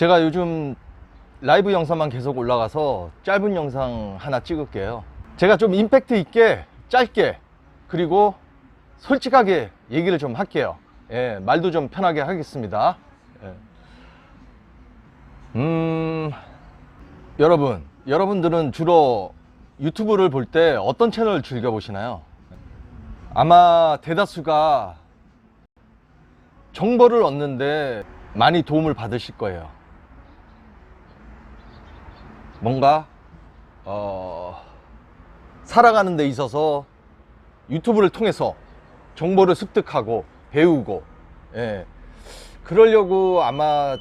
제가 요즘 라이브 영상만 계속 올라가서 짧은 영상 하나 찍을게요. 제가 좀 임팩트 있게 짧게 그리고 솔직하게 얘기를 좀 할게요. 예, 말도 좀 편하게 하겠습니다. 예. 음, 여러분, 여러분들은 주로 유튜브를 볼 때 어떤 채널을 즐겨 보시나요? 아마 대다수가 정보를 얻는데 많이 도움을 받으실 거예요. 뭔가 어, 살아가는 데 있어서 유튜브를 통해서 정보를 습득하고 배우고 예. 그러려고 아마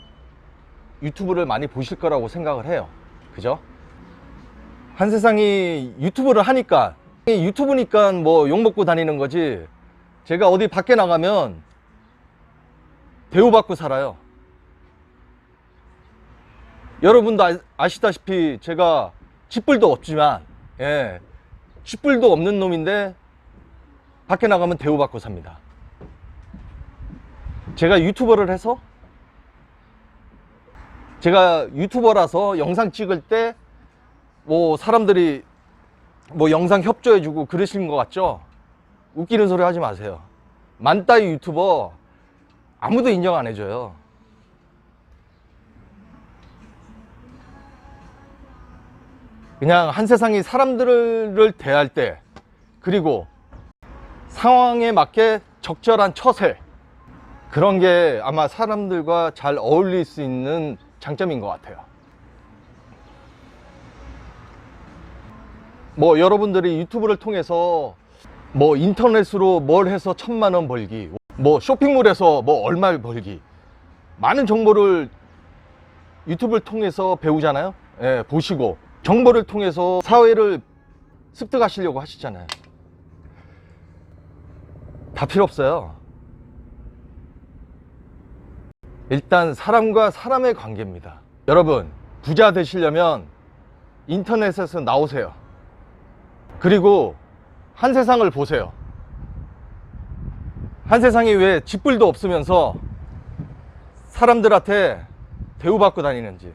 유튜브를 많이 보실 거라고 생각을 해요. 그죠? 한 세상이 유튜브를 하니까 이 유튜브니까 뭐 욕먹고 다니는 거지 제가 어디 밖에 나가면 대우받고 살아요. 여러분도 아- 아시다시피 제가 쥐뿔도 없지만 예, 쥐뿔도 없는 놈인데 밖에 나가면 대우받고 삽니다. 제가 유튜버를 해서 제가 유튜버라서 영상 찍을 때 뭐 사람들이 뭐 영상 협조해주고 그러시는 것 같죠? 웃기는 소리 하지 마세요. 만따위 유튜버 아무도 인정 안 해줘요. 그냥 한 세상이 사람들을 대할 때 그리고 상황에 맞게 적절한 처세 그런 게 아마 사람들과 잘 어울릴 수 있는 장점인 것 같아요. 뭐 여러분들이 유튜브를 통해서 뭐 인터넷으로 뭘 해서 천만 원 벌기, 뭐 쇼핑몰에서 뭐 얼마 벌기, 많은 정보를 유튜브를 통해서 배우잖아요. 예, 보시고 정보를 통해서 사회를 습득하시려고 하시잖아요. 다 필요 없어요. 일단 사람과 사람의 관계입니다. 여러분, 부자 되시려면 인터넷에서 나오세요. 그리고 한 세상을 보세요. 한 세상이 왜 쥐뿔도 없으면서 사람들한테 대우받고 다니는지.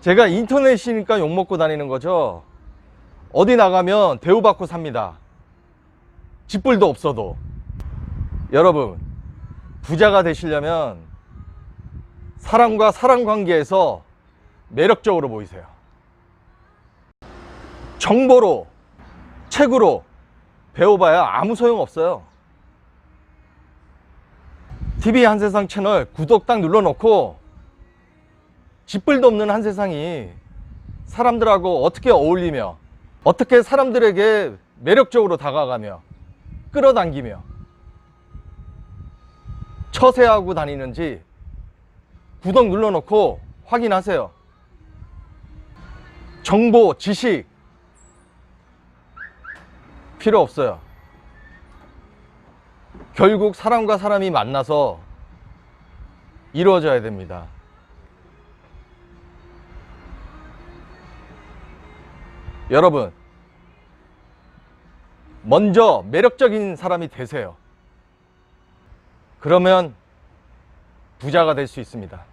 제가 인터넷이니까 욕먹고 다니는 거죠. 어디 나가면 대우받고 삽니다. 쥐뿔도 없어도. 여러분, 부자가 되시려면 사람과 사람 관계에서 매력적으로 보이세요. 정보로, 책으로 배워봐야 아무 소용 없어요. TV 한세상 채널 구독 딱 눌러놓고 쥐뿔도 없는 한 세상이 사람들하고 어떻게 어울리며 어떻게 사람들에게 매력적으로 다가가며 끌어당기며 처세하고 다니는지 구독 눌러놓고 확인하세요. 정보, 지식 필요 없어요. 결국 사람과 사람이 만나서 이루어져야 됩니다. 여러분, 먼저 매력적인 사람이 되세요. 그러면 부자가 될 수 있습니다.